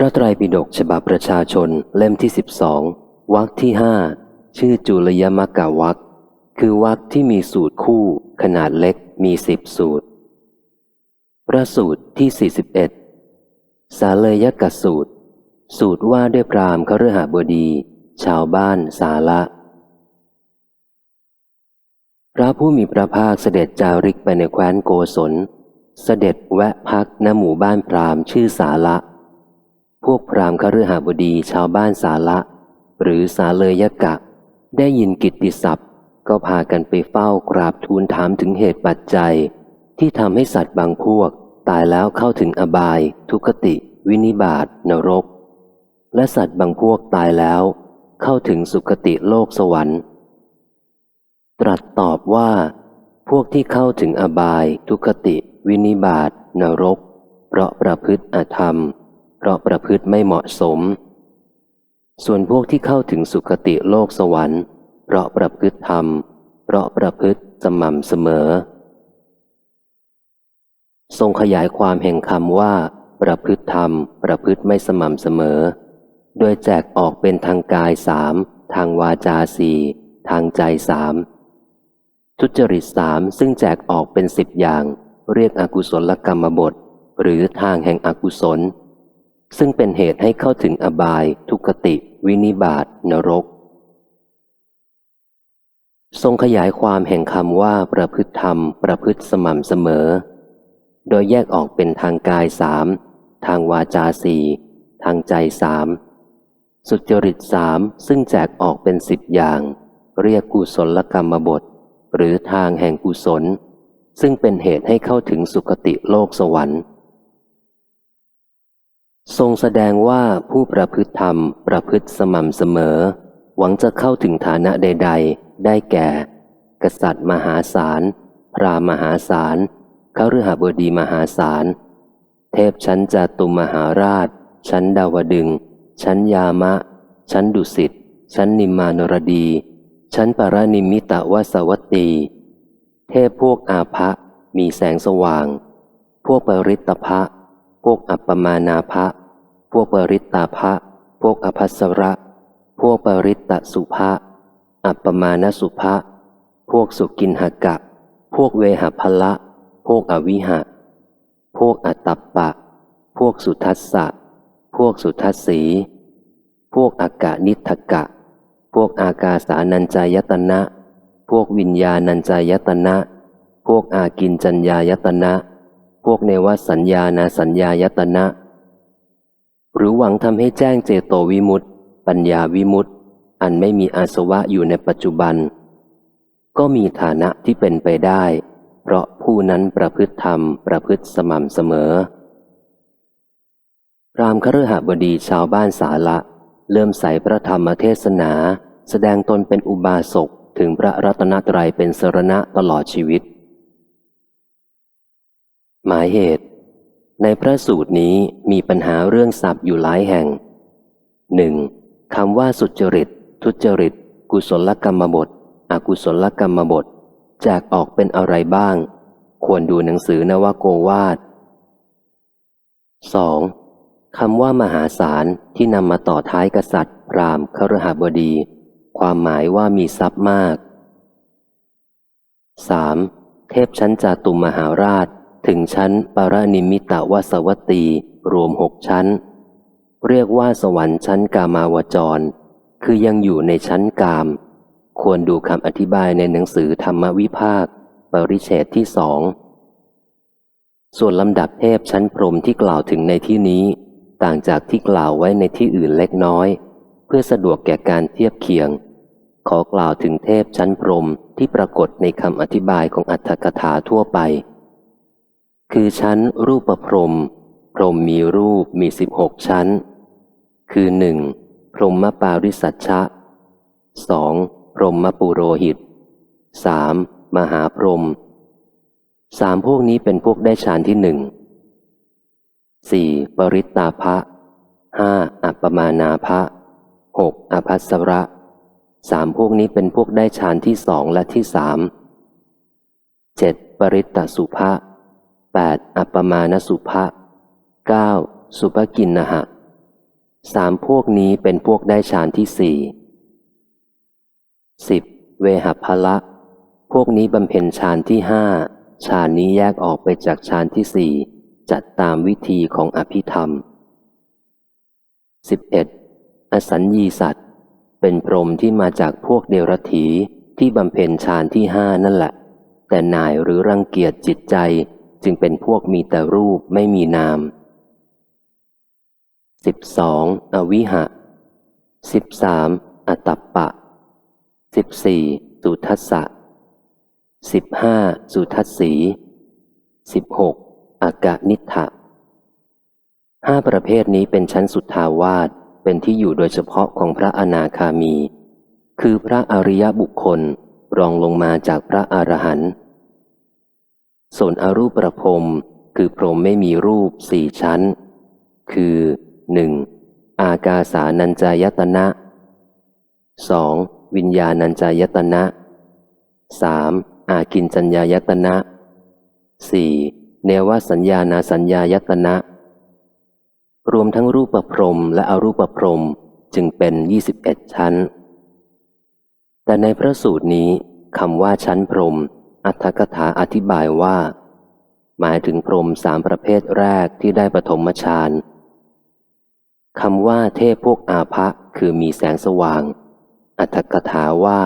พระไตรปิฎกฉบับประชาชนเล่มที่สิบสองวรรคที่ห้าชื่อจุลยมกะวรรคคือวรรคที่มีสูตรคู่ ขนาดเล็กมีสิบสูตร พระสูตรที่สี่สิบเอ็ดสาเลยกสูตร สูตรว่าด้วยพรามคฤหบดี ชาวบ้านสาละ พระผู้มีพระภาคเสด็จจาริกไปในแคว้นโกศล เสด็จแวะพักณหมู่บ้านพรามชื่อสาละ วกพราหมณ์คฤหบดีชาวบ้านสาละ หรือสาเลยยกะ ได้ยินกิตติศัพท์ ก็พากันไปเฝ้ากราบทูลถามถึงเหตุปัจจัย ที่ทำให้สัตว์บางพวก ตายแล้วเข้าถึงอบาย ทุกติ วินิบาตนรก และสัตว์บางพวกตายแล้ว เข้าถึงสุคติโลกสวรรค์ ตรัสตอบว่า พวกที่เข้าถึงอบาย ทุกติ วินิบาตนรก เพราะประพฤติอธรรม เพราะประพฤติไม่เหมาะสม ส่วนพวกที่เข้าถึงสุคติโลกสวรรค์ เพราะประพฤติธรรม เพราะประพฤติสม่ำเสมอ ทรงขยายความแห่งคำว่า ประพฤติธรรม ประพฤติไม่สม่ำเสมอ โดยแจกออกเป็นทางกายสามทางวาจาสี่ทางใจสามทุจริตสามซึ่งแจกออกเป็นสิบอย่าง เรียกอกุศลกรรมบท หรือทางแห่งอกุศล ซึ่งเป็นเหตุให้เข้าถึงอบาย ทุกติ วินิบาตนรก ทรงขยายความแห่งคำว่าประพฤติธรรม ประพฤติสม่ำเสมอ โดยแยกออกเป็นทางกายสามทางวาจาสี่ทางใจสามสุจริตสามซึ่งแจกออกเป็นสิบอย่าง เรียกกุศลกรรมบท หรือทางแห่งกุศล ซึ่งเป็นเหตุให้เข้าถึงสุคติโลกสวรรค์ ทรงแสดงว่าผู้ประพฤติธรรมประพฤติสม่ำเสมอ หวังจะเข้าถึงฐานะใด ๆ ได้แก่ กษัตริย์มหาศาล พรามหาศาลขฤหบดีมหาศาล เทพชั้นจาตุมหาราช ชั้นดาวดึง ชั้นยามะ ชั้นดุสิต ชั้นนิมมานรดี ชั้นปรานิมิตวสวัตตี เทพพวกอาภะมีแสงสว่าง พวกปริตภะ วกอัปปมานาภะพวกปริตตาภะพวกอภัสระ พวกปริตตสุภะอัปปมาณสุภะพวกสุกินหกะ พวกเวหพละ พวกอวิหะ พวกอัตตปปะ พวกสุทัสสะ พวกสุทัสสี พวกอากานิทกะ พวกอากาสานัญจายตนะ พวกวิญญาณัญจายตนะ พวกอากินจัญญายตนะ พวกเนวสัญญานาสัญญายตนะ หรือหวังทำให้แจ้งเจโตวิมุตติปัญญาวิมุตติอันไม่มีอาสวะอยู่ในปัจจุบัน ก็มีฐานะที่เป็นไปได้ เพราะผู้นั้นประพฤติธรรมประพฤติสม่ำเสมอรามคฤหบดีชาวบ้านสาละ เริ่มใส่พระธรรมเทศนา แสดงตนเป็นอุบาสกถึงพระรัตนตรัยเป็นสรณะตลอดชีวิต หมายเหตุ ในพระสูตรนี้มีปัญหาเรื่องศัพท์อยู่หลายแห่งหนึ่งคำว่าสุจริต ทุจริต กุศลกรรมบท อกุศลกรรมบทแจกออกเป็นอะไรบ้าง ควรดูหนังสือนวโกวาท 2. คำว่ามหาศาลที่นำมาต่อท้ายกษัตริย์พรามครหบดี ความหมายว่ามีทรัพย์มาก 3. เทพชั้นจาตุมมหาราช ถึงชั้นปารนิมิตวสวตีรวมหกชั้น เรียกว่าสวรรค์ชั้นกามาวจร คือยังอยู่ในชั้นกาม ควรดูคำอธิบายในหนังสือธรรมวิภาค ปริเฉดที่สอง ส่วนลำดับเทพชั้นพรหมที่กล่าวถึงในที่นี้ ต่างจากที่กล่าวไว้ในที่อื่นเล็กน้อย เพื่อสะดวกแก่การเทียบเคียง ขอกล่าวถึงเทพชั้นพรหมที่ปรากฏในคำอธิบายของอัตถกถาทั่วไป คือชั้นรูปประพรม พรมมีรูปมีสิบหกชั้น คือหนึ่งพรหมปาริสัชชะสองพรหมปุโรหิตสามมหาพรมสามพวกนี้เป็นพวกได้ฌานที่หนึ่งสี่ปริตตาภะห้าอัปปมานาภะหกอภัสระสามพวกนี้เป็นพวกได้ฌานที่สองและที่สามเจ็ดปริตตสุภะ แปดอัปปมาณสุภะเก้าสุภกินนะหะสามพวกนี้เป็นพวกได้ฌานที่สี่สิบเวหพละ พวกนี้บำเพ็ญฌานที่ห้าฌานนี้แยกออกไปจากฌานที่สี่จัดตามวิธีของอภิธรรมสิบเอ็ดอสัญญีสัตว์ เป็นพรหมที่มาจากพวกเดรถีที่บำเพ็ญฌานที่ห้านั่นแหละ แต่นายหรือรังเกียจจิตใจ จึงเป็นพวกมีแต่รูปไม่มีนามสิบสองอวิหะสิบสามอตัปปะสิบสี่สุทัสสะสิบห้าสุทัสสีสิบหกอากะนิทะห้าประเภทนี้เป็นชั้นสุดทาวาสเป็นที่อยู่โดยเฉพาะของพระอนาคามี คือพระอริยบุคคลรองลงมาจากพระอรหันต์ ส่วนอรูปประพรมคือพรหมไม่มีรูปสี่ชั้น คือหนึ่งอากาสานัญจายตนะสองวิญญาณัญจายตนะสามอากินจัญญายตนะสี่เนวสัญญานาสัญญายตนะ รวมทั้งรูปประพรมและอรูปประพรมจึงเป็นยี่สิบเอ็ดชั้น แต่ในพระสูตรนี้คำว่าชั้นพรม อัตถกถาอธิบายว่า หมายถึงพรมสามประเภทแรกที่ได้ปฐมฌานคำว่าเทพพวกอาภะคือมีแสงสว่าง อัตถกถาว่า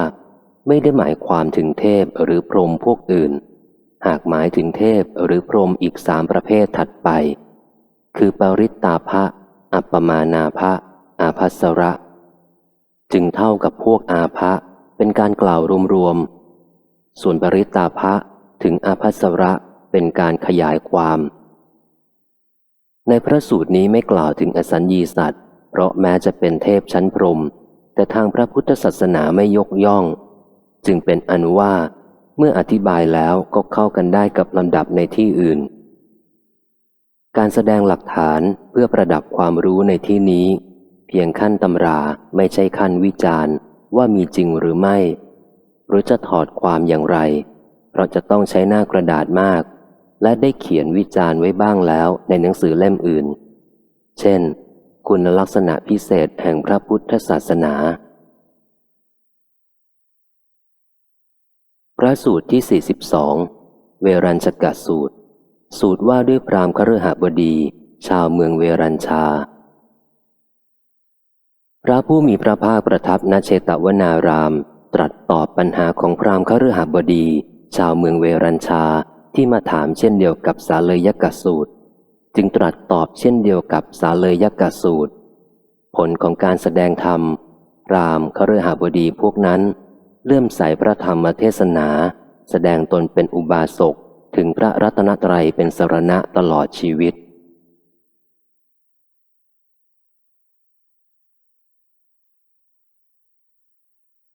ไม่ได้หมายความถึงเทพหรือพรหมพวกอื่น หากหมายถึงเทพหรือพรหมอีกสามประเภทถัดไป คือปริตตาภะอัปปมานาภะอาภัสระ จึงเท่ากับพวกอาภะเป็นการกล่าวรวมๆ ส่วนปริตตาภะถึงอาภัสระเป็นการขยายความ ในพระสูตรนี้ไม่กล่าวถึงอสัญญีสัตว์ เพราะแม้จะเป็นเทพชั้นพรหมแต่ทางพระพุทธศาสนาไม่ยกย่อง จึงเป็นอนุว่า เมื่ออธิบายแล้วก็เข้ากันได้กับลำดับในที่อื่น การแสดงหลักฐานเพื่อประดับความรู้ในที่นี้ เพียงขั้นตำราไม่ใช่ขั้นวิจารณ์ว่ามีจริงหรือไม่ หรือจะถอดความอย่างไร เพราะจะต้องใช้หน้ากระดาษมาก และได้เขียนวิจารณ์ไว้บ้างแล้วในหนังสือเล่มอื่น เช่น คุณลักษณะพิเศษแห่งพระพุทธศาสนา พระสูตรที่ 42 เวรัญชกสูตร สูตรว่าด้วยพรามคฤหบดี ชาวเมืองเวรัญชาพระผู้มีพระภาคประทับณเชตวนาราม รัสตอบปัญหาของพรามคฤหบดี ชาวเมืองเวรัญชาที่มาถามเช่นเดียวกับสาเลยยกสูตร จึงตรัสตอบเช่นเดียวกับสาเลยยกสูตร ผลของการแสดงธรรมพรามเขรือหบดีพวกนั้น เลื่อมใสพระธรรมเทศนา แสดงตนเป็นอุบาสกถึงพระรัตนตรัยเป็นสรณะตลอดชีวิต